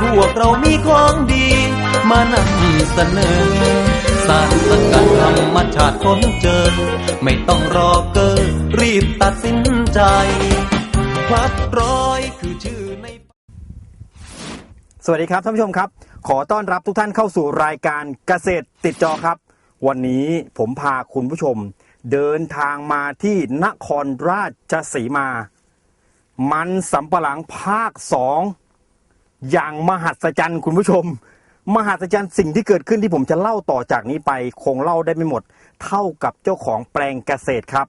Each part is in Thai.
พวกเรามีของดี มานำเสนอ สารสกัดธรรมชาติค้นเจอ ไม่ต้องรอเกอรีบตัดสินใจพลัดร้อยคือชื่อใน สวัสดีครับท่านผู้ชมครับ ขอต้อนรับทุกท่านเข้าสู่รายการเกษตรติดจอครับ วันนี้ผมพาคุณผู้ชม เดินทางมาที่นครราชสีมา มันสำปะหลังภาคสอง อย่างมหัศจรรย์คุณผู้ชม มหัศจรรย์สิ่งที่เกิดขึ้นที่ผมจะเล่าต่อจากนี้ไป คงเล่าได้ไม่หมด เท่ากับเจ้าของแปลงเกษตรครับ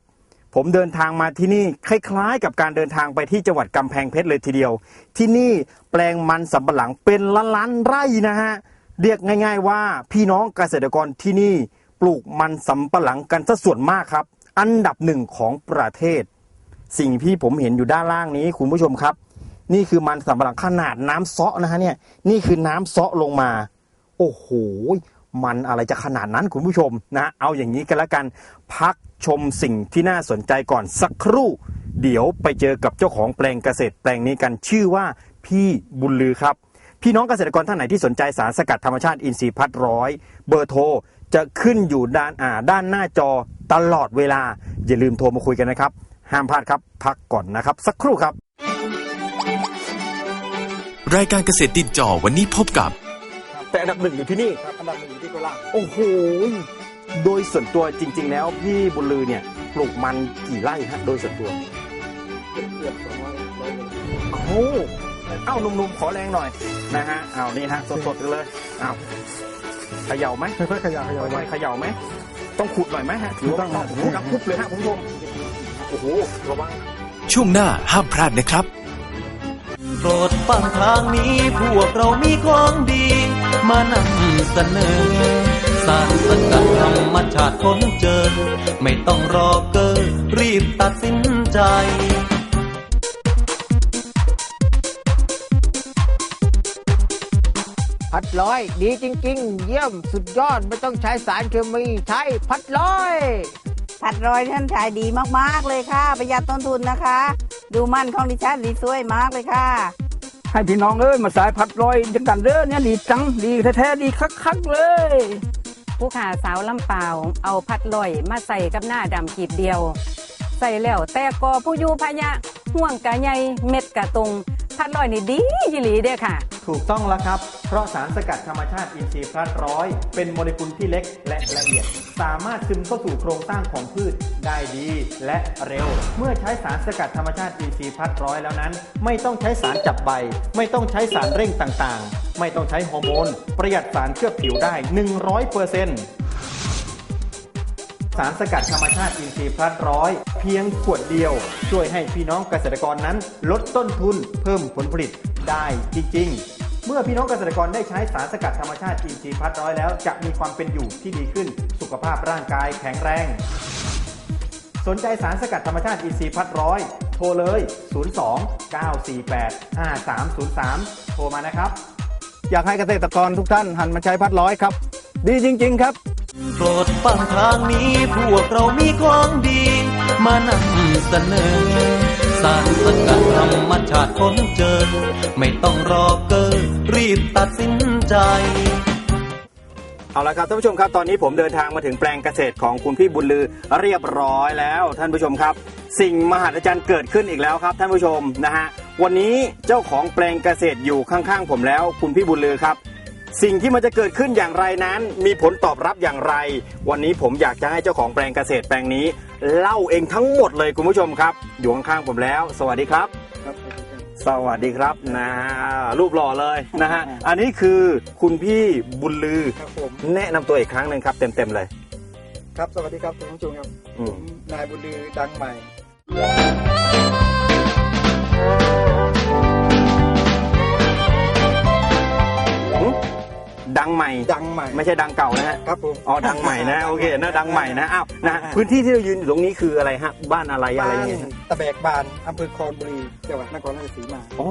ผมเดินทางมาที่นี่คล้ายๆ กับการเดินทางไปที่จังหวัดกำแพงเพชรเลยทีเดียว ที่นี่แปลงมันสำปะหลังเป็นล้านๆไร่นะฮะเรียกง่าย ๆ ว่าพี่น้องเกษตรกรที่นี่ปลูกมันสำปะหลังกันซะส่วนมากครับ อันดับหนึ่งของประเทศ สิ่งที่ผมเห็นอยู่ด้านล่างนี้คุณผู้ชมครับ นี่คือมันสำปะหลังขนาดน้ำเซาะนะฮะเนี่ย นี่คือน้ำเซาะลงมา โอ้โห มันอะไรจะขนาดนั้นคุณผู้ชมนะ เอาอย่างนี้กันละกัน พักชมสิ่งที่น่าสนใจก่อนสักครู่ เดี๋ยวไปเจอกับเจ้าของแปลงเกษตรแปลงนี้กันชื่อว่าพี่บุญลือครับ พี่น้องเกษตรกรท่านไหนที่สนใจสารสกัดธรรมชาติอินทรีย์พัดร้อยเบอร์โทรจะขึ้นอยู่ด้านอ่าด้านหน้าจอตลอดเวลา อย่าลืมโทรมาคุยกันนะครับ ห้ามพลาดครับ พักก่อนนะครับ สักครู่ครับ รายการเกษตรติดจอวันนี้พบกับ แต่อันดับหนึ่งอยู่ที่นี่ ครับอันดับหนึ่งอยู่ที่โคราชโอ้โห โดยส่วนตัวจริง ๆ แล้วพี่บุญลือเนี่ยปลูกมันกี่ไร่ฮะโดยส่วนตัวเกือบสองร้อยร้อยเลยโอ้โหเอ้าหนุ่มๆขอแรงหน่อยนะฮะเอานี่ฮะสดๆกันเลยเอาเขย่าไหมค่อยๆขยับขยับค่อยๆเขย่าไหมต้องขุดหน่อยไหมฮะถือว่าไม่ต้องโอ้โหดังปุ๊บเลยฮะคุณผู้ชมโอ้โหระวังช่วงหน้าห้ามพลาดนะครับ โปรดฟังทางนี้พวกเรามีของดี มานำเสนอ สารสกัดธรรมชาติค้นเจอ ไม่ต้องรอเกอรีบตัดสินใจพัดร้อย ดีจริง ๆ เยี่ยมสุดยอดไม่ต้องใช้สารเคมีใช้พัดร้อย ผัดรอยท่านขายดีมาก ๆ เลยค่ะ ประหยัดต้นทุนนะคะ ดูมันของดิฉันดีสวยมากเลยค่ะ ให้พี่น้องเอ้ยมาสายพัดลอยจังกันเด้อเนี่ยดีจังดีแท้ๆดีคักๆเลย ผู้ขาสาวลำเปล่าเอาพัดลอยมาใส่กับหน้าดำขีดเดียว ใส่แล้วแต่กอผู้อยู่พะยะห่วงกะใหญ่เม็ดกะตรง พัดลอยนี่ดียีหลีเด้อค่ะ ถูกต้องแล้วครับ เพราะสารสกัดธรรมชาติอินทรีย์พลัดร้อย เป็นโมเลกุลที่เล็กและละเอียด สามารถซึมเข้าสู่โครงสร้างของพืชได้ดีและเร็ว เมื่อใช้สารสกัดธรรมชาติอินทรีย์พลัดร้อยแล้วนั้น ไม่ต้องใช้สารจับใบ ไม่ต้องใช้สารเร่งต่างๆ ไม่ต้องใช้ฮอร์โมน ประหยัดสารเคลือบผิวได้ 100%เปอร์เซ็นต์สารสกัดธรรมชาติอินทรีย์พลัดร้อย เพียงขวดเดียว ช่วยให้พี่น้องเกษตรกรนั้น ลดต้นทุนเพิ่มผลผลิตได้จริง ๆ เมื่อพี่น้องเกษตรกรได้ใช้สารสกัดธรรมชาติอินทรีย์พัดร้อยแล้ว จะมีความเป็นอยู่ที่ดีขึ้น สุขภาพร่างกายแข็งแรง สนใจสารสกัดธรรมชาติอินทรีย์พัดร้อยโทรเลย 02 948 5303 โทรมานะครับ อยากให้เกษตรกรทุกท่านหันมาใช้พัดร้อยครับ ดีจริง ๆ ครับ โปรดฟังทางนี้พวกเรามีของดี มานำเสนอ สารสกัดธรรมชาติค้นเจอ ไม่ต้องรอเกอรีบตัดสินใจเอาละครับท่านผู้ชมครับตอนนี้ผมเดินทางมาถึงแปลงเกษตรของคุณพี่บุญลือเรียบร้อยแล้วท่านผู้ชมครับ สิ่งมหัศจรรย์เกิดขึ้นอีกแล้วครับ ท่านผู้ชมนะฮะวันนี้เจ้าของแปลงเกษตรอยู่ข้างๆ ผมแล้ว คุณพี่บุญลือครับ สิ่งที่มันจะเกิดขึ้นอย่างไรนั้น มีผลตอบรับอย่างไร วันนี้ผมอยากจะให้เจ้าของแปลงเกษตรแปลงนี้ เล่าเองทั้งหมดเลยคุณผู้ชมครับอยู่ข้างๆผมแล้ว สวัสดีครับครับสวัสดีครับนะรูปหล่อเลยนะฮะอันนี้คือคุณพี่บุญลือ ครับผมแนะนำตัวอีกครั้งหนึ่งครับเต็มๆเลย ครับสวัสดีครับคุณผู้ชมครับอืผมมนายบุญลือดังใหม่ด ดังใหม่ ดังใหม่ไม่ใช่ดังเก่านะฮะครับผมอ๋อดังใหม่นะโอเคนะดังใหม่นะอ้าวนะฮะพื้นที่ที่เรายืนอยู่ตรงนี้คืออะไรฮะบ้านอะไรอะไรบ้านเงี้ยฮะตะแบกบานอำเภอคอนบุรีจังหวัดนครราชสีมาอ๋อ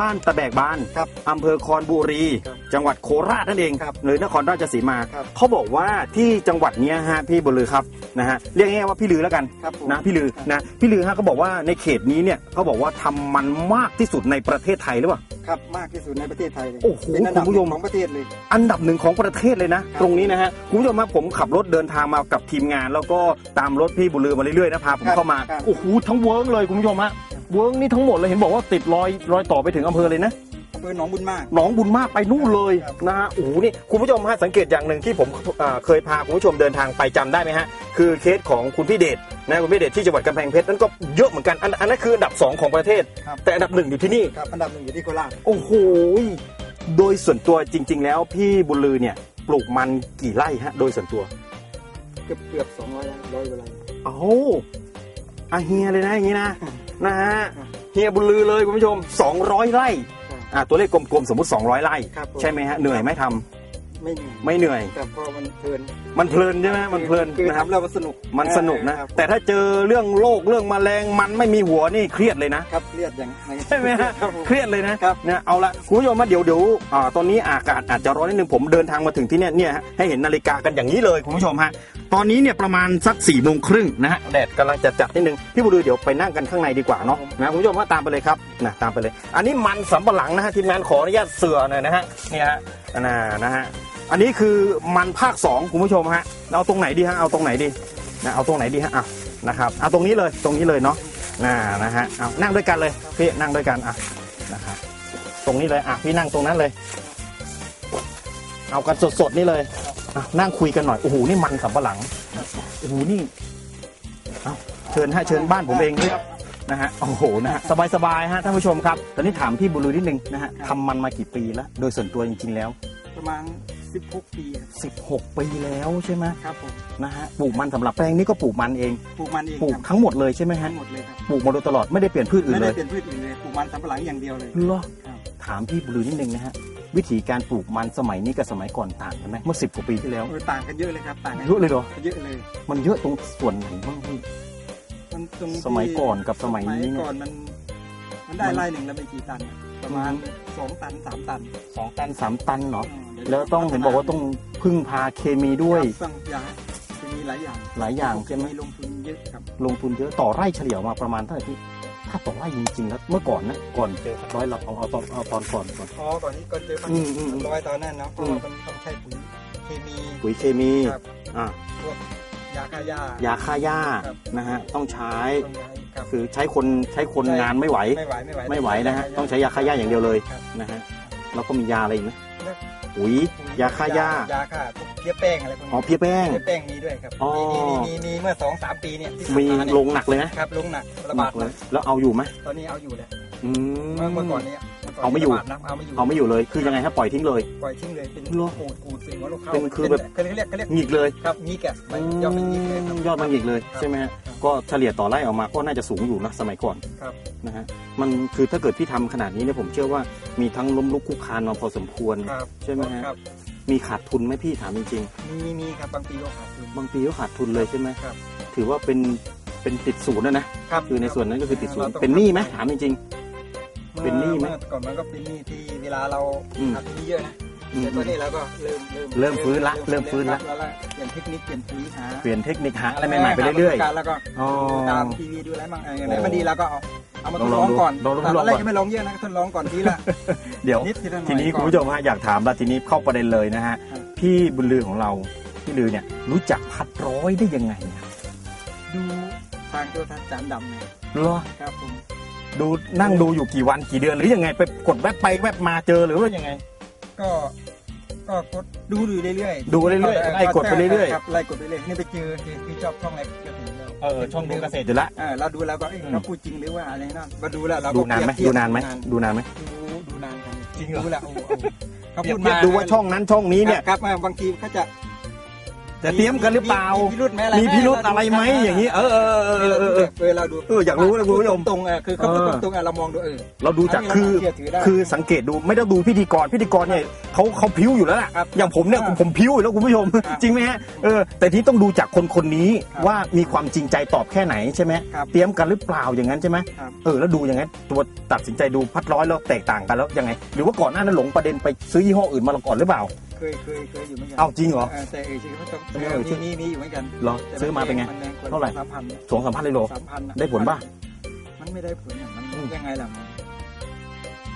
บ้านตะแบกบานครับอำเภอคอนบุรีครับจังหวัดโคราชนั่นเองครับหรือนครราชสีมาครับเขาบอกว่าที่จังหวัดเนี้ยฮะพี่บุญลือครับนะฮะเรียกง่ายๆว่าพี่ลือแล้วกันครับผมนะพี่ลือนะพี่ลือฮะเขาบอกว่าในเขตนี้เนี่ยเขาบอกว่าทำมันมากที่สุดในประเทศไทยหรือเปล่าครับมากที่สุดในประเทศไทยเลยโอ้โหเป็นอันดับคุณผู้ชมของประเทศเลยอันดับหนึ่งของประเทศเลยนะครับตรงนี้นะฮะคุณผู้ชมครับผมขับรถเดินทางมากับทีมงาน แล้วก็ตามรถพี่บุญลือมาเรื่อยๆนะพาผมครับเข้ามาครับ โอ้โหทั้งเวิร์กเลยคุณผู้ชมฮะเวิร์กนี่ทั้งหมดเลยเห็นบอกว่าติดรอยรอยต่อไปถึงอำเภอเลยนะ อำเภอหนองบุญมาก หนองบุญมากไปนู่นเลยครับนะฮะโอ้โหนี่คุณผู้ชมฮะสังเกตอย่างหนึ่งที่ผมเอ่อเคยพาคุณผู้ชมเดินทางไปจำได้ไหมฮะคือเคสของคุณพี่เดชนะคุณพี่เดชที่จังหวัดกำแพงเพชรนั่นก็เยอะเหมือนกันอันอันนั้นคืออันดับสองของประเทศ ครับ แต่อันดับหนึ่งอยู่ที่นี่ ครับ อันดับหนึ่งอยู่ที่โคราช โอ้โห โดยส่วนตัวจริง ๆ แล้วพี่บุญลือเนี่ยปลูกมันกี่ไร่ฮะ โดยส่วนตัวเกือบเกือบสองร้อยร้อยกว่าไร่เอ้าอาเฮียเลยนะอย่างนี้นะนะฮะเฮียบุญลือเลยคุณผู้ชม 200 ไร่ครับอ่าตัวเลขกลมๆสมมุติ 200 ไร่ครับผมใช่ไหมฮะเหนื่อยไหมทำ ไม่เหนื่อยไม่เหนื่อยครับเพราะมันเพลินมันเพลินใช่ไหมมันเพลินคือนะครับทำแล้วมันสนุกมันสนุกนะครับแต่ถ้าเจอเรื่องโรคเรื่องแมลงมันไม่มีหัวนี่เครียดเลยนะครับเครียดอย่างอย่างใช่ไหมฮะครับผมเครียดเลยนะครับเนี่ยเอาละคุณผู้ชมมาเดี๋ยวเดี๋ยวอ่าตอนนี้อากาศอาจจะร้อนนิดนึงผมเดินทางมาถึงที่เนี่ยเนี่ยฮะให้เห็นนาฬิกากันอย่างนี้เลยคุณผู้ชมฮะตอนนี้เนี่ยประมาณสัก4ี่โมงครึ่งนะฮะแดดกำลังจะจัดนิดนึงพี่บุรีเดี๋ยวไปนั่งกันข้างในดีกว่าเนาะนะคุณผู้ชมก็ตามไปเลยครับนะตามไปเลย อันนี้มันสำปะหลังนะฮะทีมงานขออนุญาตเสือหน่อยนะฮะเนี่ยฮะนะนะฮะ อันนี้คือมันภาคสองคุณผู้ชมฮะเอาตรงไหนดีฮะเอาตรงไหนดีนะเอาตรงไหนดีฮะอะนะครับเอาตรงนี้เลยตรงนี้เลยเนาะน่านะฮะเอานั่งด้วยกันเลยพี่นั่งด้วยกันอะนะครับตรงนี้เลยอะพี่นั่งตรงนั้นเลย เอากันสดๆนี่เลยอะนั่งคุยกันหน่อยโอ้โหนี่มันสำปะหลังโอ้โหนี่เอาเชิญฮะเชิญบ้านผมเองด้วยนะฮะโอ้โหนะฮะสบายๆฮะท่านผู้ชมครับตอนนี้ถามพี่บุรุษนิดนึงนะฮะทำมันมากี่ปีแล้ว โดยส่วนตัวจริงๆแล้ว ประมาณ 16 ปีครับ16 ปีแล้วใช่ไหมครับผมนะฮะปลูกมันสำหรับแปลงนี้ก็ปลูกมันเอง ปลูกมันเองปลูกครับทั้งหมดเลยใช่ไหมฮะทั้งหมดเลยครับปลูกมาโดยตลอดไม่ได้เปลี่ยนพืชอื่นไม่เลได้ยเปลี่ยนพืชอื่นเลยปลูกมันสำปะหลังอย่างเดียวเลย เหรอครับ ถามพี่บุรุษนิดนึงนะฮะวิธีการปลูกมันสมัยนี้กับสมัยก่อนต่างกันไหมเมื่อ 10กว่าปีที่แล้วเออต่างกันเยอะเลยครับต่างกันเยอะเลยเหรอเยอะเลยมันเยอะตรงส่วนไหนบ้างพี่ มันตรงที่สมัยก่อนกับสมัยนี้สเนี่ยก่อนมัน มันได้ไร่หนึ่งแล้วไม่กี่ตัน ประมาณสองตันสามตันสองตันสามตันเนาะอืมเดี๋ยแล้วต้องเห็นบอกว่าต้องพึ่งพาเคมีด้วยครับต้องยาจะมีหลายอย่าง หลายอย่างใช่ไหมลงทุนเยอะครับ ลงทุนเยอะต่อไร่เฉลี่ยมาประมาณเท่าไหร่พี่ถ้าต่อไร่จริงๆแล้วเมื่อก่อนนะก่อนเจอร้อยเราเอาเอาตอนเอาตอนก่อนก่อนพอก่อนนี้ก็เจอปัญอืมอืมอืมร้อยตอนนั้นเนาะเพราะว่ามันต้องใช้ปุ๋ยเคมีปุ๋ยเคมีครับอ่าพวก ยาฆ่าหญ้ายาฆ่าหญ้าครับนะฮะต้องใช้ต้องใช้ครับ คือใช้คนใช้คนงานไม่ไหว ไม่ไหวไม่ไหวไม่ไหวนะฮะต้องใช้ยาฆ่าหญ้าอย่างเดียวเลยครับ นะฮะแล้วก็มียาอะไรอีกไหมแล้วปุ๋ยยาฆ่าหญ้ายาฆ่าพวกเพี้ยแป้งอะไรพวกอ๋อนี้เพี้ยแป้ง เพี้ยแป้งมีด้วยครับอ๋อ มีมีมีมีเมื่อสองสามปีเนี่ยที่ผ่านมีมาเนี่ยลงหนักเลยนะครับลงหนักระบาดหนักหเลนัยกแล้วเอาอยู่ไหมตอนนี้เอาอยู่แหละ อืมเมื่อเมื่อก่อนเนี้ยเอาไม่อยู่ ระบดนะเอาไม่อยู่เอาไม่อยู่เลย คือยังไงฮะปล่อยทิ้งเลย ปล่อยทิ้งเลยเป็นเหรอกูดกูดเป็นหัวลูกเข้าเป็นคือแบบ เขาเรียกเขาเรียกหงิกเลยครับงีกอะมันยอดเป็นงีกเลยครับ ยอดมันหงิกเลยใช่ไหมฮะก็เฉลี่ยต่อไร่ออกมาก็น่าจะสูงอยู่นะสมัยก่อนครับ นะฮะ มันคือถ้าเกิดพี่ทำขนาดนี้เนี่ยผมเชื่อว่ามีทั้งล้มลุกคลุกคลานมาพอสมควร ครับใช่ไหมฮะ ครับมีขาดทุนไหมพี่ถามจริงมีมีครับบางปีก็ขาดทุน ๆ บางปีก็ขาดทุนเลยใช่ไหมครับ ถือว่าเป็นเป็นติดศูนย์นะนะ ครับคือในส่วนนั้นก็คือติดศูนย์ราต้องเป็นหนี้ไหมถามจริง เป็นหนี้ไหมอก่อนมันก็เป็นหนี้ที่เวลาเราอืมทำหนี้เยอะนะอืมแต่ตอนนี้เราก็เริ่มเริ่มเริ่มฟื้นละเริ่มฟื้นละ แล้วเปลี่ยนเทคนิคเปลี่ยนปุ๋ยหาเปลี่ยนเทคนิคหาอะไรใหม่ๆไปเรื่อย ๆ แล้วก็ๆอ๋อดูตามทีวีดูอะไรบ้างเอออย่างไหนโอ้มันดีเราก็เอาเอามาทดลลอองงดูก่อนลองดูแต่ทดลตอองนแรกก่อนก็ไม่ลองเยอะนะทดลองก่อนทีละเดี๋ยว นิดทีละหน่อยทีนี้ก่คุอณผู้ชมฮะอยากถามละทีนี้เข้าประเด็นเลยนะฮะครับ พี่บุญลือของเราพี่ลือเนี่ยรู้จักพัดร้อยได้ยังไงอะดูทางโทรทัศน์จานดำเนี่ยเหรอครับผม ดูนั่งดูอยู่กี่วันกี่เดือนหรือยังไงไปกดแวบไปแวบมาเจอหรือว่ายังไง ก็ก็กดดูอยู่เรื่อยๆดูเรื่อยๆไล่กดไปเรื่อยๆครับไล่กดไปเรื่อยๆนี่ไปเจอคือคือชอบช่องอะไรก็ถึงแล้วเออช่องดูเกษตรอยู่ละเออเราดูแล้วก็เอ้ยอืมเราพูดจริงหรือว่าอะไรนั่นมาดูแล้วเราก็ดูนานไหมเปรียบดูนานไหมเทียบดูนานไหมดูดูนานครับจริงเหรอดูแล้วโอ้โหเขาเปรีพูยบดเทียมาบดูว่าช่องนั้นช่องนี้เนี่ยครับครับบางทีเขาจะ จะเตรียมกันหรือเปล่า มีพิรุธไหมอะไรมีพิรุธอะไรไหมอย่างนี้ เออเออเออเออเออ เออเออเราดูเอออยากรู้นะคุณผู้ชม ตรงๆเออคือเขาพูดเออตรงๆเออเรามองดูเออเราดูจากอันนี้คือเราเชื่อถือได้คือสังเกตดูไม่ต้องดูพิธีกรพิธีกรเนี่ยเขาเขาพิ้วอยู่แล้วล่ะครับอย่างผมเนี่ยอ่าผมพิ้วอยู่แล้วคุณผู้ชมครับจริงไหมฮะเออแต่ที่ต้องดูจากคนคนนี้ครับว่ามีความจริงใจตอบแค่ไหนใช่ไหมครับเตรียมกันหรือเปล่าอย่างนั้นใช่ไหมครับเออแล้วดูยังไงตัวตัดสินใจดูพัดร้อยแล้วแตกต่างกันแล้วยังไง หรือว่าก่อนหน้านั้นหลงประเด็นไปซื้อยี่ห้ออื่นมาก่อนหรือเปล่าเคยเคยเคยอยู่เหมือนกัเอ้าจริงเหรอ แต่เออจริงเขาต้องเออจริงมีมีอยู่เหมือนกันเหรอซื้อมาเป็นไงแพกว่เท่าไหร่สามพันสองสามพันเลยโลสามพันอะได้ผลป่ะมันไม่ได้ผลอะมันอืมยังไงล่ะมัน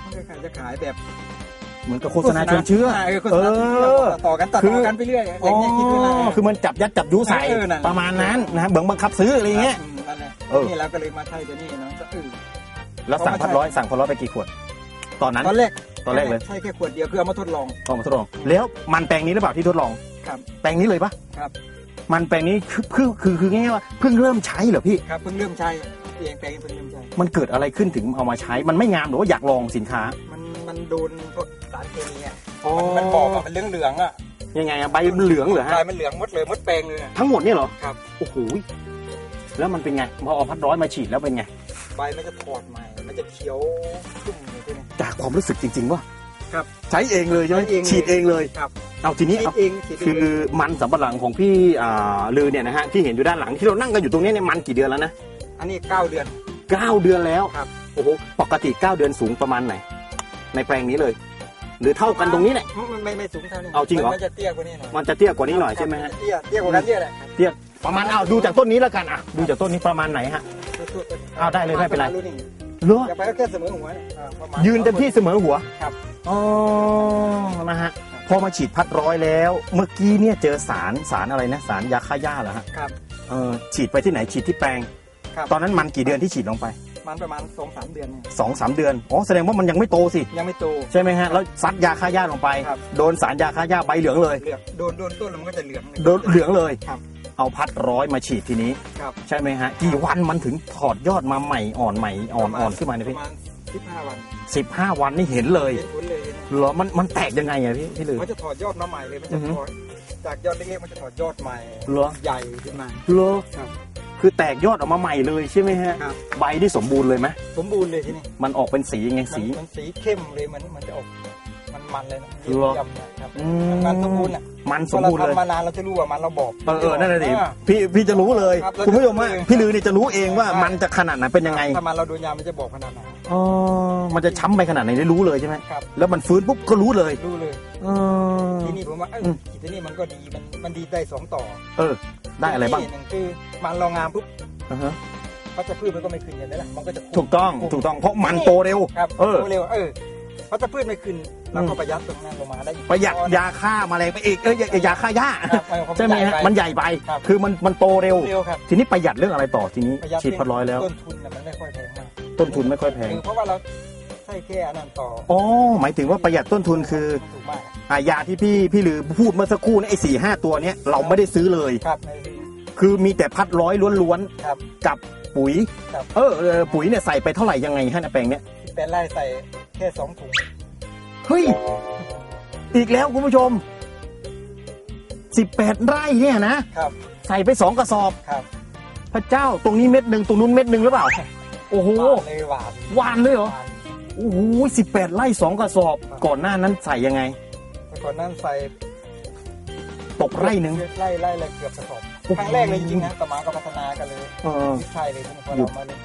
มันก็ขายจะขายแบบเหมือนกับโฆษณาชวนเชื่อเออโฆษเอณาชวนเชื่ออต่อกันต่อคือกันไปเรื่อยออ๋ย่างเงี้ยคิดว่าอคือมันจับยัดจับยุใส่เออนั่นประมาณนั้นนะฮะเบิ่งบังคับซื้ออะไรอย่างเงี้ยมนั่นแหละเออนี่เราก็เลยมาใช่ตัวนี้เนาะก็เออแล้วสั่งเพราะว่าพัดร้อยสั่งพัดร้อยไปกี่ขวด ตอนนั้น ตอนแรกตอนแรกเลย ใช่แค่ขวดเดียวคือเอามาทดลอง ลองมาทดลอง แล้วมันแปลงนี้หรือเปล่าที่ทดลอง ครับ แปลงนี้เลยปะครับ มันแปลงนี้คือคือคือคือง่ายๆว่าเพิ่งเริ่มใช้เหรอพี่ ครับเพิ่งเริ่มใช้เองแปลงเพิ่งเริ่มใช้ มันเกิดอะไรขึ้นถึงเอามาใช้ มันไม่งามหรือว่าอยากลองสินค้า มันมันโดนพวกสารเคมีอะมันมันบอกอะมันเหลืองเหลืองๆอะยังไงอะใบมันเหลืองเหรอฮะลายมันเหลืองหมดเลยหมดแปลงเลยอะ ทั้งหมดเนี่ยเหรอครับ โอ้โห แล้วมันเป็นไง พอเอาพัดร้อยมาฉีดแล้วเป็นไง ใบมันจะถอดให ม่มันจะเขียวชุ่มเลยทีนี้จากความรู้สึกจริงๆว่าครับใช้เองเลยใช่ไหมใช้เองเลยฉีดเองเลยครับ เอาทีนี้คิดเอาเองคิดเองคือมันสำปะหลังของพี่อ่าลือเนี่ยนะฮะที่เห็นอยู่ด้านหลังที่เรานั่งกันอยู่ตรงนี้เนี่ยมันกี่เดือนแล้วนะอันนี้เก้าเดือน เก้าเดือนแล้วครับ โอ้โหปกติเก้าเดือนสูงประมาณไหน ในแปลงนี้เลย หรือเท่ากันตรงนี้แหละมันไม่ไม่สูงเท่านี้เอาจริงเหรอ มันจะเตี้ยกว่านี้หน่อยมันจะเตี้ยกว่านี้หน่อยใช่ไหมฮะ เตี้ยเตี้ยกว่ากันเตี้ยแหละเตี้ยประมาณเอาดูจากต้นนี้แล้วกันอะดูจากต้นนี้ประมาณไหนฮะ เอาได้เลยไม่เป็นไร เหรอ อย่าไปก็แค่เสมอหัวเนี่ยอ่าประมาณยืนเต็มที่เสมอหัวครับ อ๋อนะฮะ พอมาฉีดพัดร้อยแล้ว เมื่อกี้เนี่ยเจอสารสารอะไรนะ สารยาฆ่าหญ้าเหรอฮะครับ เออฉีดไปที่ไหนฉีดที่แปลง ครับ ตอนนั้นมันกี่เดือนที่ฉีดลงไปมันประมาณสองสามเดือนเนี่ยสองสามเดือน อ๋อ แสดงว่ามันยังไม่โตสิ ยังไม่โต ใช่ไหมฮะ แล้วซัดยาฆ่าหญ้าลงไป ครับ โดนสารยาฆ่าหญ้าใบเหลืองเลย เหลืองโดนโดนต้นแล้วมันก็จะเหลืองเลย โดนเหลืองเลย ครับ เอาพัดร้อยมาฉีดทีนี้ ครับใช่ไหมฮะกี่วันมันถึงถอดยอดมาใหม่อ่อนใหม่อ่อนอ่อนขึ้นมาเนี่ยปพี่ระมาณสิบห้าวันสิบห้าวันนี่เห็นเลยเห็นผลเลยเหรอมันมันแตกยังไงอะพี่พี่ลือ มันจะถอดยอดมาใหม่เลยมันอืจะอฮึ ถอดจากยอดเล็กๆมันจะถอดยอดใหม่เหรอใหญ่ขึ้นมา เหรอครับคือแตกยอดออกมาใหม่เลยใช่ไหมฮะครับ ใบที่สมบูรณ์เลยไหมสมบูรณ์เลยที่นี่มันออกเป็นสียังไงมันสี มันสีเข้มเลยมันมันจะออก มันมันเลยนะเหรอเยี่ยมๆนะครับอืมันสมบูรณ์อะมันสพอมเราบูรณ์เลยทำมานานเราจะรู้ว่ามันเราบอก เออเออนั่นแหละดิอ่าพี่พี่จะรู้เลยครับคุณผู้ชมว่าเราจะรู้เองพี่ลือเนี่ยจะรู้เองว่าใช่ มันจะขนาดไหนเป็นยังไงถ้ามันเราโดนยามันจะบอกขนาดไหนอ๋อมันจะช้ำไปขนาดไหนได้รู้เลยใช่ไหมครับแล้วมันฟื้นปุ๊บก็รู้เลยรู้เลย เออ ที่นี่ผมว่าเอออืมที่นี่มันก็ดีมันมันดีได้สองต่อเออ ได้อะไรบ้างที่หนึ่งคือมันเรางามปุ๊บอ่าฮะพัชพืชมันก็ไม่ขึ้นอย่างนี้แหละมันก็จะคุมถูกต้องถูกต้องเพราะมันโตเร็ว ครับเออโตเร็วเออพัชพืชไม่ขึ้น เราก็อืมประหยัดตรงนั้นลงมาได้อีกประหยัดยาฆ่าแมลงไปอีกเอ้ยยายาฆ่าหญ้าครับเออเพราะใช่ไหมฮะใญ่ปมันใหญ่ไป ครับคือมันมันโตเร็ว เร็วครับ ทีนี้ประหยัดเรื่องอะไรต่อทีนี้ประหยัดฉีดพัดร้อยแล้ว ต้นทุนน่ะมันไม่ค่อยแพงมากต้นทุนไม่ค่อยแพงคือเพราะว่าเราใช้แค่อันนั้นต่ออ๋อหมายถึงว่าประหยัดต้นทุนคือถูกมากอายาที่พี่พี่ลือพูดเมื่อสักครู่นี่ไอ้สี่ห้าตัวเนี้ยเราไม่ได้ซื้อเลย ครับในที่คือมีแต่พัดร้อยล้วนครับ ๆกับปุ๋ย ครับ เออเออปุ๋ยเนี่ยใส่ไปเท่าไหร่ยังไงฮะในแปลงเนี้ยที่เป็นไร่ใส่แค่สองถุง เฮ้ย อีกแล้วคุณผู้ชมสิบแปดไร่เนี่ยนะ ครับ ใส่ไปสองกระสอบ ครับพระเจ้าตรงนี้เม็ดหนึ่งตรงนู้นเม็ดหนึ่งหรือเปล่า โอ้โหหวานเลยหวานหวานเลยเหรอหวานโอ้โหสิบแปดไร่สองกระสอบ ก่อนหน้านั้นใส่ยังไงแต่ก่อนนั้นใส่ตกไร่หนึ่งไร่ไร่ละเกือบกระสอบโอ้โหครั้งแรกเลยจริงๆนะต่อมาก็พัฒนากันเลยเออใช่เลยที่พอเรามาเลย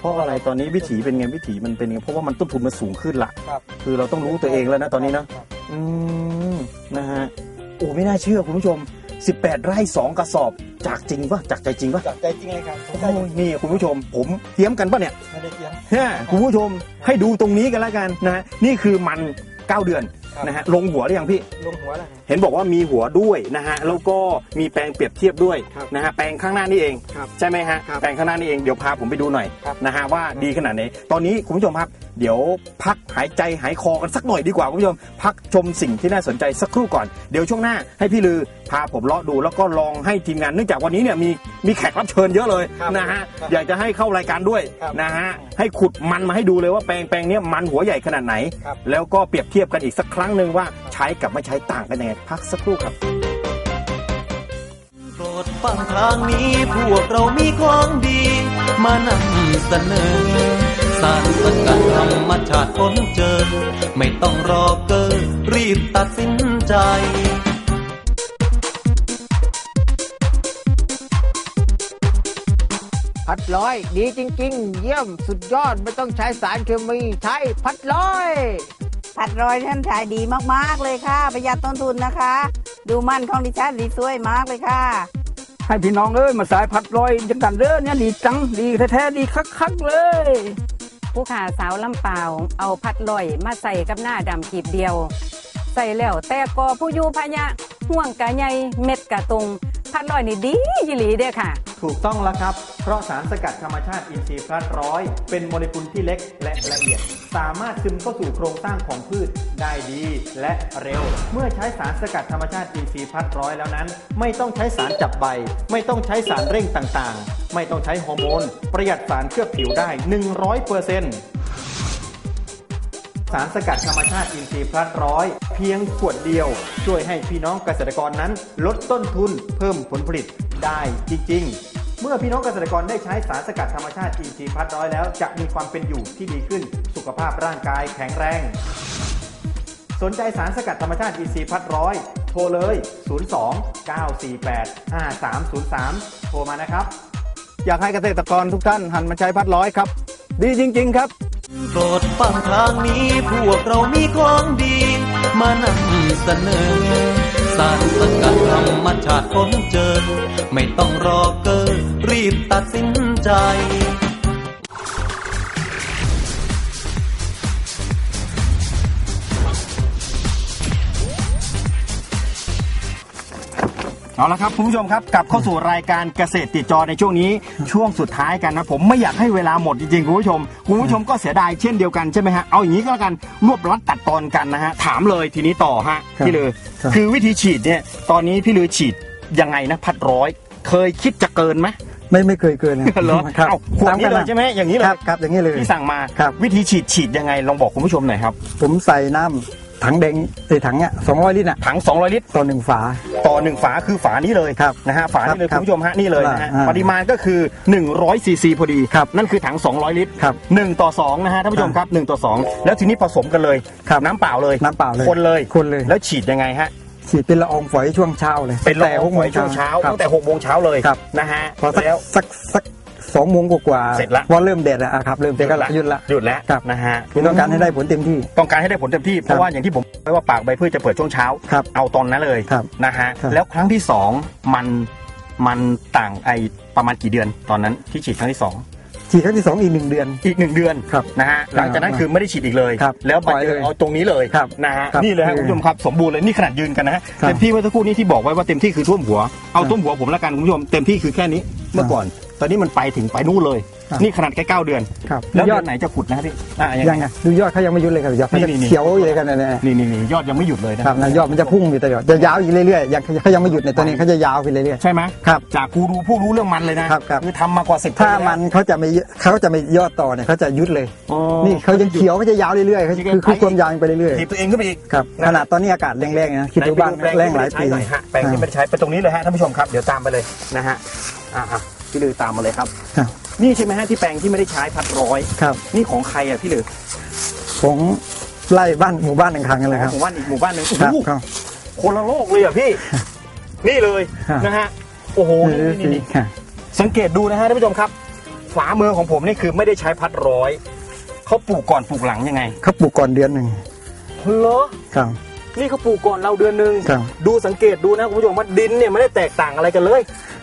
เพราะอะไรตอนนี้วิถีเป็นไงวิถีมันเป็นไงเพราะว่ามันต้นทุนมันสูงขึ้นละครับคือเราต้องรู้ตัวเองแล้วนะตอนนี้เนาะครับอืมนะฮะโอ้ไม่น่าเชื่อคุณผู้ชม 18 ไร่ 2 กระสอบจากจริงปะจากใจจริงปะจากใจจริงเลยครับผมโอ้ยนี่คุณผู้ชม ผมเทียมกันปะเนี่ย ไม่ได้เทียม ฮะคุณผู้ชมให้ดูตรงนี้กันแล้วกันนะฮะนี่คือมัน 9 เดือน ครับ นะฮะลงหัวหรือยังพี่ ลงหัวแล้ว เห็นบอกว่ามีหัวด้วยนะฮะแล้วก็มีแปลงเปรียบเทียบด้วยครับนะฮะแปลงข้างหน้านี่เองครับใช่ไหมฮะครับแปลงข้างหน้านี่เองเดี๋ยวพาผมไปดูหน่อยครับ นะฮะว่าดีขนาดไหนตอนนี้คุณผู้ชมครับ เดี๋ยวพักหายใจหายคอกันสักหน่อยดีกว่าคุณผู้ชม พักชมสิ่งที่น่าสนใจสักครู่ก่อน เดี๋ยวช่วงหน้าให้พี่ลือพาผมเลาะดูแล้วก็ลองให้ทีมงานเนื่องจากวันนี้เนี่ยมีมีแขกรับเชิญเยอะเลยครับนะฮะครับอยากจะให้เข้ารายการด้วยครับนะฮะให้ขุดมันมาให้ดูเลยว่าแปลงแปลงเนี้ยมันหัวใหญ่ขนาดไหนครับแล้วก็เปรียบเทียบกันอีกสักครั้งหนึ่งว่าใช้กับไม่ใช้ต่างกันยังไงพักสักครู่ครับฟังทางนี้พวกเรามีของดีมานำเสนอ สารสกัดธรรมชาติค้นเจอ ไม่ต้องรอเกอรีบตัดสินใจพัดร้อย ดีจริง ๆ เยี่ยมสุดยอดไม่ต้องใช้สารเคมีใช้พัดร้อย ผัดร้อยท่านขายดีมากๆเลยค่ะ ประหยัดต้นทุนนะคะ ดูมันของดิฉันดีสวยมากเลยค่ะ ให้พี่น้องเอ้ยมาสายพัดร้อยจังกันเด้อเนี่ยดีจังดีแท้ๆดีคักๆเลย ผู้ขาสาวลำเปล่า เอาพัดลอยมาใส่กับหน้าดำขีบเดียว ใส่แล้วแต่กอผู้อยู่พะยะห่วงกะใหญ่เม็ดกะตรงพัดลอยนี่ดียี่หลีเด้อค่ะ ถูกต้องแล้วครับ ราะสารสกัดธรรมชาติอินทรีย์พลัดร้อยเป็นโมเลกุลที่เล็กและละเอียด สามารถซึมเข้าสู่โครงสร้างของพืชได้ดีและเร็ว เมื่อใช้สารสกัดธรรมชาติอินทรีย์พลัดร้อยแล้วนั้น ไม่ต้องใช้สารจับใบ ไม่ต้องใช้สารเร่งต่างๆ ไม่ต้องใช้ฮอร์โมน ประหยัดสารเคลือบผิวได้ 100%เปอร์เซ็นต์สารสกัดธรรมชาติอินทรีย์พลัดร้อยเพียงขวดเดียว ช่วยให้พี่น้องเกษตรกรนั้น ลดต้นทุนเพิ่มผลผลิตได้จริง ๆ เมื่อพี่น้องเกษตรกรได้ใช้สารสกัดธรรมชาติอินทรีย์พลัดร้อยแล้ว จะมีความเป็นอยู่ที่ดีขึ้น สุขภาพร่างกายแข็งแรง สนใจสารสกัดธรรมชาติอินทรีย์พัดร้อยโทรเลย 02 948 5303 โทรมานะครับ อยากให้เกษตรกรทุกท่านหันมาใช้พัดร้อยครับ ดีจริง ๆ ครับโปรดฟังทางนี้พวกเรามีของดี มานำเสนอสารสกัดธรรมชาติพ้นเจอ ไม่ต้องรอเกอรีบตัดสินใจ เอาละครับคุณผู้ชมครับกลับเข้าสู่รายการเกษตรติดจอในช่วงนี้ช่วงสุดท้ายกันนะผมไม่อยากให้เวลาหมดจริงๆคุณผู้ชมคุณผู้ชมก็เสียดายเช่นเดียวกันใช่ไหมฮะเอาอย่างนี้ก็แล้วกันรวบรัดตัดตอนกันนะฮะถามเลยทีนี้ต่อฮะครับพี่ลือครับคือวิธีฉีดเนี่ยตอนนี้พี่ลือฉีดยังไงนะพัดร้อย เคยคิดจะเกินไหมไม่ไม่เคยเกินนะเหรอครับเอาขวดนี้เลยตาใช่ไหมอย่างนี้เลคยรับครับอย่างนี้เลยที่สั่งมาครับวิธีฉีดฉีดยังไงลองบอกคุณผู้ชมหน่อยครับ ผมใส่น้ำ ถังแดงใส่ถังเนี้ยสองร้อยลิตรอะถัง 200 ลิตร ต่อหนึ่งฝา ต่อหนึ่งฝาคือฝานี้เลยครับนะฮะฝานี้เลยครัคุบณผู้ชมฮะนี่เลยนะฮะอ่าปริมาณก็คือ 100ซีซีพอดี ครับนั่นคือถัง 200 ลิตรครับ1ต่อ2นะฮะท่านผู้ชมครับ1ต่อ2แล้วทีนี้ผสมกันเลยครับน้ำเปล่าเลยน้ำเปล่าเลยคนเลยคนเลย แล้วฉีดยังไงฮะ ฉีดเป็นละอองฝอยช่วงเช้าเลยเป็นละแต่อองฝอยช่วงเช้าครับ ตั้งแต่6โมงเช้าเลยครับ นะฮะพอสักแล้วสักสัก สองโมงกว่าๆเสร็จละพอเริ่มแดดแล้วอะครับ เริ่มหยุดก็ละหยุดละ หยุดแล้วครับ นะฮะคือต้องการให้ได้ผลเต็มที่ ต้องการให้ได้ผลเต็มที่ เพครับราะว่าอย่างที่ผมบอกไว้ว่าปากใบพืชจะเปิดช่วงเช้า ครับเอาตอนนั้นเลยครับนะฮะครับ แล้วครั้งที่สองมันมันต่างไอประมาณกี่เดือนตอนนั้นที่ฉีดครั้งที่สองฉีดครั้งที่สองอีกหนึ่งเดือน อีกหนึ่งเดือนครับนะฮะหลังจากนั้นคือไม่ได้ฉีดอีกเลย ครับแล้วมาปล่อยเจอเลยเอาตรงนี้เลยครับนะฮะครับนี่เลยฮะคือคุณผู้ชมครับสมบูรณ์เลยนี่ขนาดยืนกันนะฮะครับเต็มที่เมื่อสักครู่นี้ที่บอกไว้ว่าเต็มที่คือท่วมหัวเอาครับท่วมหัวผมแล้วกันคุณผู้ชมเต็มที่คือแค่นี้เมื่อก่อน ตอนนี้มันไปถึงไปนู่นเลย ครับ นี่ขนาดแค่เก้าเดือน ครับแล้วยเดืออดนไหนจะขุดนะฮะพี่อะยังยังไง ไงดูยอดเขายังไม่หยุดเลยครับยอดเขาจะนี่นี่ เขียวอยู่เลยกันนะนี่นี่นี่ยอดยังไม่หยุดเลยนะ ครับนะยอดมันจะพุ่งอยู่ตลอดจะยาวอีกเรื่อยๆยังเขายังไม่หยุดในตัวนี้เขาจะยาวไปเรื่อย ใช่ไหมครับจากกูรูผู้รู้เรื่องมันเลยนะครับครับ อทำมากว่าสิบๆถ้ามันเขาจะไม่เขาจะไม่ยอดต่อเนี่ยเขาจะยุดเลย นี่เขายังเขียวเขาจะยาวเรื่อยๆเขาจะคือคือความยาวไปเรื่อยถีบตัวเองขึ้นไปอีกๆครับนะขนาดตอนนี้อากาศแรงๆนะคิดดูบ้างไหนไปแรงหลายปีแปลงที่ไม่ได้ใช้น่อยฮะแปลงที่ไม่ได้ใช้ไปตรงนี้เลยฮะท่านผู้ชมครับ เดี๋ยวตามไปเลยนะฮะอะอะ พี่ลือตามมาเลยครับ ครับ นี่ใช่ไหมฮะที่แปลงที่ไม่ได้ใช้พัดร้อย ครับนี่ของใครอะพี่ลือของไล่บ้านหมู่บ้านข้างๆกันเลยครับ หมู่บ้านอีกหมู่บ้านหนึ่งโอ้ครับโหครับ คนละโลกเลยอะพี่ นี่เลยครับ นะฮะโอ้โหนี่นี่นี่ครับสังเกตดูนะฮะท่านผู้ชมครับฝามือของผมนี่คือไม่ได้ใช้พัดร้อย เขาปลูกก่อนปลูกหลังยังไงเขาปลูกก่อนเดือนหนึ่งเหรอครับ นี่เขาปลูกก่อนเราเดือนหนึ่งครับดูสังเกตดูนะคุณผู้ชมว่าดินเนี่ยไม่ได้แตกต่างอะไรกันเลย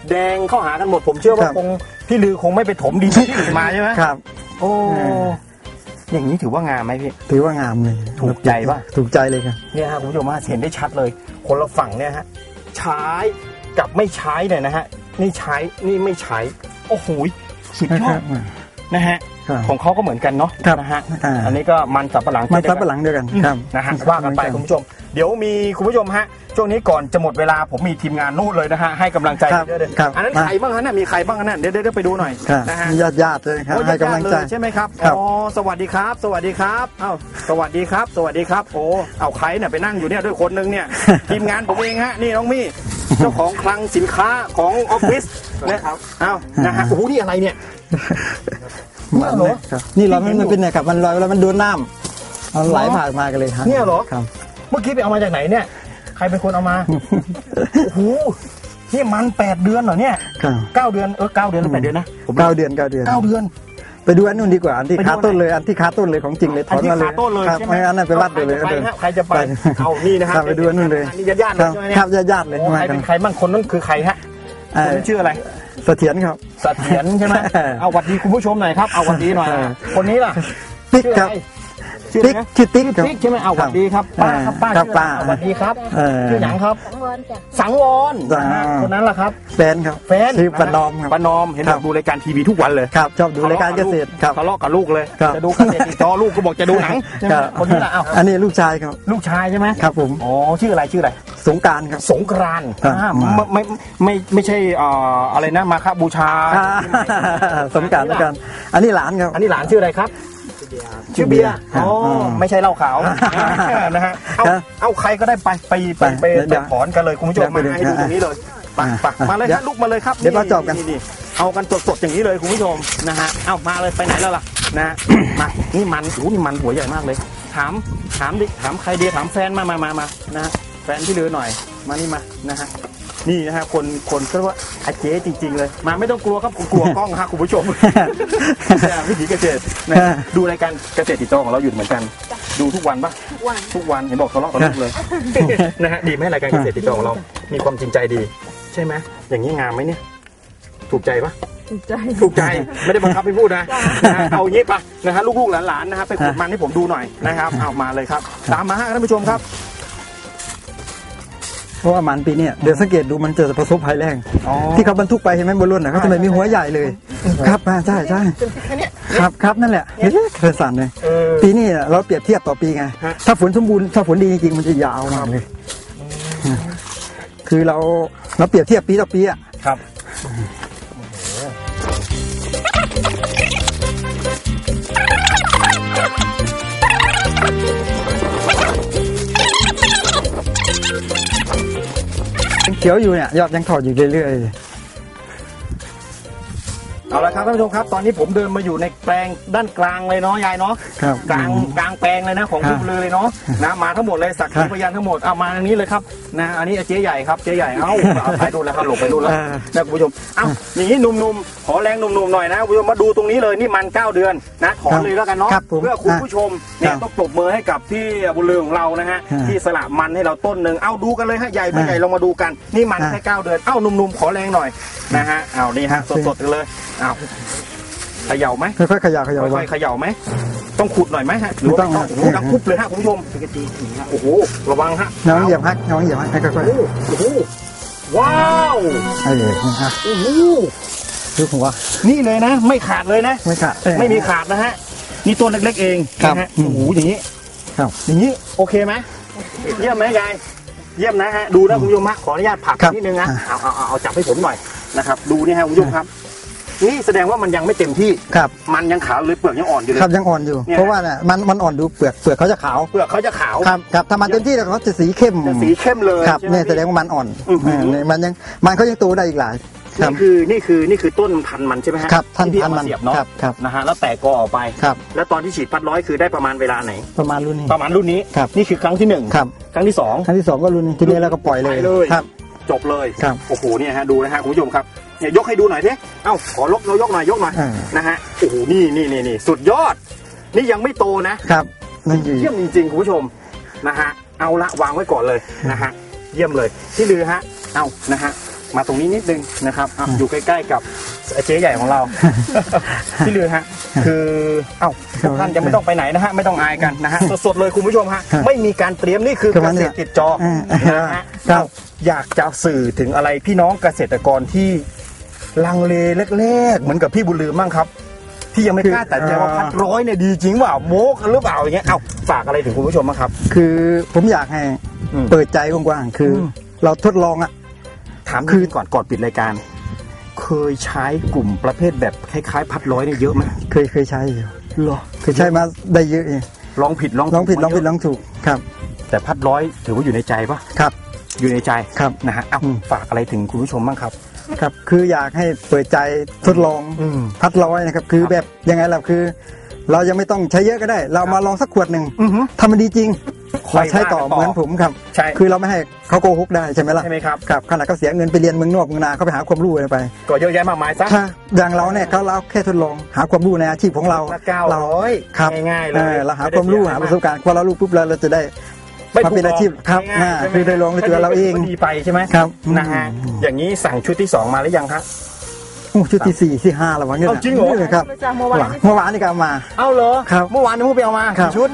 แดงเข้าหากันหมดผมเชื่อว่าครับ คงพี่ลือคงไม่ไปถมดินที่อื่นมาใช่ไหมครับ โอ้เอออย่างนี้ถือว่างามไหมพี่ ถือว่างามเลยถูกใจปะ ถูกใจเลยครับ เนี่ยฮะคุณผู้ชมฮะเห็นได้ชัดเลย คนละฝั่งเนี่ยฮะใช้กับไม่ใช้เนี่ยนะฮะนี่ใช้นี่ไม่ใช้โอ้โหสุดยอดนะฮะครับของเขาก็เหมือนกันเนาะครับนะฮะอ่า อันนี้ก็มันสับปะหลังมันเช่ซับเดียวกัปะหลังเดียวกันครับ นะฮะว่ากันไปคุณผู้ชม เดี๋ยวมีคุณผู้ชมฮะ ช่วงนี้ก่อนจะหมดเวลาผมมีทีมงานนู่นเลยนะฮะให้กำลังใจครับเยอะเลยครับอันนั้นมา ใครบ้างฮะน่ะมีใครบ้างฮะน่ะเดี๋ยวเดี๋ยวเดี๋ยวไปดูหน่อยครับนะฮะมีญาติญาติๆเลยครับโอ้ให้กำลังใจ ญาติๆเยใช่ไหมครับครับ อ๋อสวัสดีครับ สวัสดีครับเอ้าสวัสดีครับ สวัสดีครับโอ้เอาใครเนี่ยไปนั่งอยู่เนี่ยด้วยคนนึงเนี่ย ทีมงานผมเองฮะนี่น้องมี่เจ้าของคลังสินค้าของออฟฟิศนะครับอ้าวนะฮะโอ้โหนี่อะไรเนี่ย มันนะครับนี่เรามันมันเป็นไงครับมันลอยแล้วมันโดนน้ำมันไหลผ่านมากันเลยครับเนี่ยเหรอ ครับ เมื่อกี้ไปเอามาจากไหนเนี่ย ใครเป็นคนเอามา โอ้โหนี่มันแปดเดือนเหรอเนี่ยครับเก้าเดือนเออเก้าเดือนหรือแปดเดือนนะผมเก้าเดือนเก้าเดือน เก้าเดือน ไปดูอันนู้นดีกว่าอันที่ไปดูขาอันไหนต้นเลยอันที่ขาต้นเลยของจริงเลยถอันอนที่มาเลยขาต้นเลยครับใช่ไหมไม่งั้นนั่นไปวัดเลยเลยใครจะไปฮะใครจะไปไปเอานี่นะฮะครับไปดูอันนู้นเลยนี่ญาติๆเลคยรับใช่ไหมเนี่ย ครับญาติๆเลยโอ้มาใครกัเป็นนใครบ้างคนนั้นคือใครฮะเอ่คนอนั้นชื่ออะไรเสถียรครับ เสถียรใช่ไหม เอาหวัดดีคุณผู้ชมหน่อยครับ เอาหวัดดีหน่อยเออคนนี้ล่ะ ติ๊กชื่อคอะรับไร ชื่ออะไรติ๊กนะชื่อติ๊กชื่อครับ ติ๊กใช่ไหมเอาหวัดดีครับป้าครับป้าครับชื่ออะไรป้าเอาหวัดดีครับเออชื่อหยังครับสังวรสังวรนะฮะคนนั้นล่ะครับ แฟนครับแฟนชื่อประนอมครับ ประนอมเห็นครับอบ กดูรายการทีวีทุกวันเลยครับชอบดูรายการเกษตรครับ ทะเลาะกับลูกเลย ครับ จะดูเกษตรติดจอลูกก็บอกจะดูหนังใช่ไหมครับคนนี้ล่ะเอ้าอันนี้ลูกชายครับลูกชายใช่ไหมครับ ผมอ๋อชื่ออะไรชื่ออะไร สงกรารครับ สงกรานต์ครับ อ่าไม่ไม่ไม่ไม่ใช่เอ่ออะไรนะมาคบูชา อ่าสงกรารแล้วกัน อันนี้หลานครับ อันนี้หลานชื่ออะไรครับ ชื่อเบียร์ครับอ๋ออมไม่ใช่เหล้าขาวนะฮะเอาครับเอาใครก็ได้ไปไปไปไปไปเดี๋ยวไปถอนกันเลยคุณผู้ชมเดี๋ยวมาไปดูให้ดูอะตรงนี้เลยไปอะไปอะมาเลยเดี๋คยวรับลุกมาเลยครับเดี๋ยวมาจอบกันนี่เอากันสดๆอย่างนี้เลยคุณผู้ชมนะฮะเอามาเลยไปไหนแล้วล่ะนะฮะมานี่มันโอ้โหนี่มันหัวใหญ่มากเลย ถามถามดิถามใครดีถามแฟนมามามามานะฮะแฟนที่เหลือหน่อยมานี่มานะฮะ นี่นะฮะคนคนก็เรียกว่าอาเจ๊จริง ๆ เลย มาไม่ต้องกลัวครับกลัวกล้องฮะคุณผู้ชมเนี่ยวิถีเกษตรนะดูรายการเกษตรติดจอของเราอยู่เหมือนกัน ดูทุกวันปะทุกวัน ทุกวันเห็นบอกทะเลาะกับลูกเลยนะฮะดีไหมรายการเกษตรติดจอของเรา มีความจริงใจดี ใช่ไหมอย่างนี้งามไหมเนี่ย ถูกใจปะถูกใจ ถูกใจไม่ได้บังคับให้พูดนะนะฮะเอาอย่างนี้ปะนะฮะลูกๆหลานๆนะฮะไปขุดมันให้ผมดูหน่อยนะครับเอามาเลยครับ ตามมาฮะท่านผู้ชมครับเพ ราะว่ามันปีเนี้ยเดี๋ยวสังเกตดูมันจะประสบภัยแรงอ๋อที่เขาบรรทุกไปเห็นไหมบนรถนะเขาจะไม่มีหัวใหญ่เลย ครับอ่าใช่ใช่แค่เนี้ยครับครับนั่นแหละเฮ้ยเคยสั่นเลยเออปีนี้เราเปรียบเทียบต่อปีไงฮะถ้าฝนสมบูรณ์ถ้าฝนดีจริงๆมันจะยาวมากเลยคือเราเราเปรียบเทียบปีต่อปีอะครับ เขียวอยู่เนี่ยยอดยังถอดอยู่เรื่อย เอาละครับท่านผู้ชมครับ ตอนนี้ผมเดินมาอยู่ในแปลงด้านกลางเลยเนาะยายเนาะๆครับกลางกลางแปลงเลยนะของครัคุบณเลยเลยเนาะนะมาทั้งหมดเลยสักครัขีบพยานทั้งหมดเอามาทางนี้เลยครับนะอันนี้เจ๊ใหญ่ครับเจ๊ใหญ่เอ้าเอาไปดูนแล้วครับหลบไปดูนแล้วเออนะคุณผู้ชมเอ้าอย่างนี้หนุ่มๆขอแรงหนุ่มๆหน่อยนะคุณผู้ชมมาดูตรงนี้เลยนี่มัน 9 เดือนนะถอนเลยแล้วกันเนาะครับผมเพื่อคุณผู้ชมเนี่ยครับต้องปรบมือให้กับพี่บุญเรืองของเรานะฮะครับที่สละมันให้เราต้นหนึ่งเอาดูกันเลยฮะใหญ่ไม่ครับใหญ่ลองมาดูกัน นี่มันครับแค่เก้าเดือนเอ้าหนุ่มๆขอแรงหน่อยนะฮะเอานี่ฮะสดๆกันเลยเอาเขย่าไหมค่อยๆขยับขยับค่อยๆเขย่าไหมต้องขุดหน่อยไหมฮะหรือว่าไม่ต้องโอ้โหดังคุบเลยฮะคุณผู้ชมโอ้โหระวังฮะน้องเหยียบฮักน้องเหยียบฮักให้ค่อยโอ้โหโอ้โหว้าวๆให้เลยฮะโอ้โหดูหัวนี่เลยนะ ไม่ขาดเลยนะ ไม่ขาดไม่มีขาดนะฮะนี่ต้นเล็กๆเองครับนะฮะอืมโอ้โหอย่างนี้ครับอย่างนี้โอเคไหมเยี่ยมไหมยายเยี่ยมนะฮะดูนะคุณผู้ชมฮะขออนุญาตผลักครับนิดนึงนะอ่าเอาเอาเอาเอาจับให้ผมหน่อยนะครับ ดูนี่ฮะคุณผู้ชมครับ นี่แสดงว่ามันยังไม่เต็มที่ ครับมันยังขาวเลยเปลือกยังอ่อนอยู่เลย ครับยังอ่อนอยู่ เนี่ย เพราะว่าเนี่ยมันมันอ่อนดูเปลือกเปลือกเขาจะขาว เปลือกเขาจะขาวครับครับถ้ามันเต็มที่แล้วเขาจะสีเข้มจะสีเข้มเลยครับใช่ไหมเนี่ยแสดงพี่ ว่ามันอ่อนอื้อหือเออเนี่ยมันยังมันเขายังโตได้อีกหลายครับนี่คือนี่คือนี่คือต้นพันธุ์มันใช่ไหมฮะครับท่านที่พี่ท่านเอามัมานเสียบเนาะครับครับนะฮะแล้วแตกกอออกไป ครับ แล้วตอนที่ฉีดพัดร้อยคือได้ประมาณเวลาไหน ประมาณรุ่นนี้ ประมาณรุ่นนี้ครับ นี่คือครั้งที่หนึ่งครับครั้งที่สอง ครั้งที่สองก็รุ่นนี้ทีนี้เราก็ปล่อยเลยปล่อยเลย ครับ จบเลยครับ โอ้โหเนี่ยฮะดูนะฮะคุณผู้ชมครับ เนี่ยยกให้ดูหน่อยทีเอ้าขอลบเรายกหน่อยยกหน่อยอ่า นะฮะโอ้โหนี่นี่นี่นี่สุดยอด นี่ยังไม่โตนะ ครับนั่นอยู่เยี่ยมจริงๆคุณผู้ชมนะฮะเอาละวางไว้ก่อนเลยนะฮะเยี่ยมเลยที่ลือฮะเอานะฮะมาตรงนี้นิดนึงนะครับอะอยู่ใกล้ๆกับเจ๊ใหญ่ของเรา ที่ลือฮะคือเอ้าทุกท่านยังไม่ต้องไปไหนนะฮะไม่ต้องอายกันนะฮะสดๆเลยคุณผู้ชมฮะไม่มีการเตรียมนี่คือคือเกมันษเนี่ตยรติดจออ่านะฮะครับอยากจะสื่อถึงอะไรพี่น้องเกษตรกรที่ ลังเลเล็กๆเหมือนกับพี่บุญลือมั่งครับ ที่ยังไม่กล้าตัดใจว่าพัดร้อยเนี่ยดีจริงเปล่าโม้กันหรือเปล่าอย่างเงี้ยเอ้าฝากอะไรถึงคุณผู้ชมบ้างครับ คือผมอยากให้อืมเปิดใจกว้างๆคืออมเราทดลองอะถามคืคืออก่อนก่อนปิดรายการ เคยใช้กลุ่มประเภทแบบคล้ายๆ พัดร้อยเนี่ยเยอะไหมเคยเคยใช้อยู่เหรอเคยใช้มาได้เยอะเองลองผิดลองลองผิดถูกลองผิดมาเยลองถูกครับ แต่พัดร้อยถือว่าอยู่ในใจปะครับ อยู่ในใจครับนะฮะเอาอืมฝากอะไรถึงคุณผู้ชมบ้างครับ ครับ คืออยากให้เปิดใจทดลองอืมพัดร้อยนะครับ คือแบบยังไงล่ะคือ เรายังไม่ต้องใช้เยอะก็ได้ เรามาลองสักขวดหนึ่งอือฮึถ้ามันดีจริงค่อยเราใช้ต่อว่ากันต่อเหมือนผมครับ ใช่ คือเราไม่ให้เขาโกหกได้ใช่ไหมล่ะใช่ไหมครับ ครับขนาดเขาเสียเงินไปเรียนเมืองนอกเมืองนาเขาไปหาความรู้อะไรไป ก็เยอะแยะมากมายซะถ้าอย่างเราเนี่ยเขาเราแค่ทดลองหาความรู้ในอาชีพของเราละเก้าเราร้อยครับง่ายๆเลเอยอเราหาความรู้หาประสบการณ์พอเรารู้ปุ๊บแล้วเราจะได้ ไม่มาเป็นอาชีพครับง่ายๆอ่าใช่หมคือได้ลองในตัวเราเองก็ดีไปใช่ไหมครับนะฮะอย่างนี้สั่งชุดที่สองมาหรือยังครับ โอ้ชุดที่สี่ที่ห้าแล้ววะเนี่ยเอาจริงเหรอครับเมื่อวาน เมื่อวานนี่ก็เอามา เอ้าเหรอครับเมื่อวานนี่เพิ่งไปเอามาครับกี่ชุด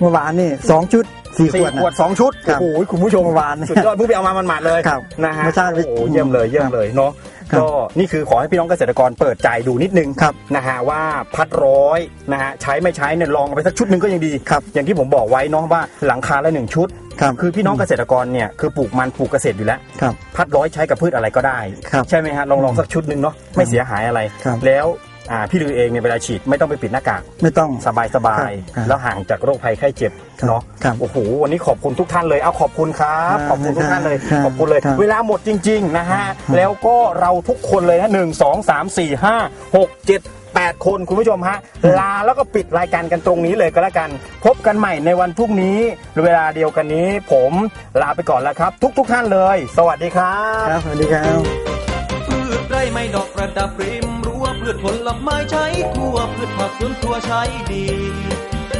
เมื่อวานนี่สองชุด สี่ขสี่วดนะขวดสองชุดครับโอ้โหคุณผู้ชมเมื่อวานสุดยอดเพิ่งไปเอามามันหมาดๆเลยครับนะฮะไม่ใช่ไปโอ้โหเยี่ยมเลยเยี่ยมเลยเนาะครับ ก็นี่คือขอให้พี่น้องเกษตรกรเปิดใจดูนิดนึงครับ นะฮะว่าพัดร้อยนะฮะใช้ไม่ใช้เนี่ยลองเอาไปสักชุดหนึ่งก็ยังดี ครับ อย่างที่ผมบอกไว้เนาะว่าหลังคาละหนึ่งชุด ครับคือพี่น้องเกษตรกรเนี่ยคือปลูกมันปลูกเกษตรอยู่แล้ว ครับ พัดร้อยใช้กับพืชอะไรก็ได้ ครับใช่ไหมฮะลองลองสักชุดหนึ่งเนาะไม่เสียหายอะไร ครับแล้ว อ่าพี่ลือเองเนี่ยเวลาฉีดไม่ต้องไปปิดหน้ากากไม่ต้อง สบายสบายครับแล้วห่างจากโรคภัยไข้เจ็บครับเนาะครับโอ้โหวันนี้ขอบคุณทุกท่านเลยเอาขอบคุณครับครับขอบคุณทุกท่านเลยครับขอบคุณเลย ครับ เวลาหมดจริง ๆ นะฮะแล้วก็เราทุกคนเลยนะหนึ่งสองสามสี่ห้าหกเจ็ดแปดคนคุณผู้ชมฮะลาแล้วก็ปิดรายการกันตรงนี้เลยก็แล้วกัน พบกันใหม่ในวันพรุ่งนี้ เวลาเดียวกันนี้ ผมลาไปก่อนแล้วครับ ทุก ๆ ท่านเลย สวัสดีครับ ครับสวัสดีครับ พืชไร่ไม่ดอกประดับริมรั้ว พืชผลไม้ใช้ทั่วพืชผักสวนครัวใช้ดี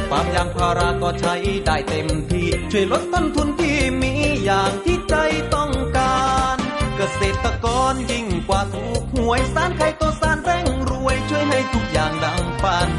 ปามยางพาราก็ใช้ได้เต็มที่ ช่วยลดต้นทุนที่มีอย่างที่ใจต้องการ เกษตรกรยิ่งกว่าถูกหวยสารไข่ตัวสารแร่งรวยช่วยให้ทุกอย่างดังฝัน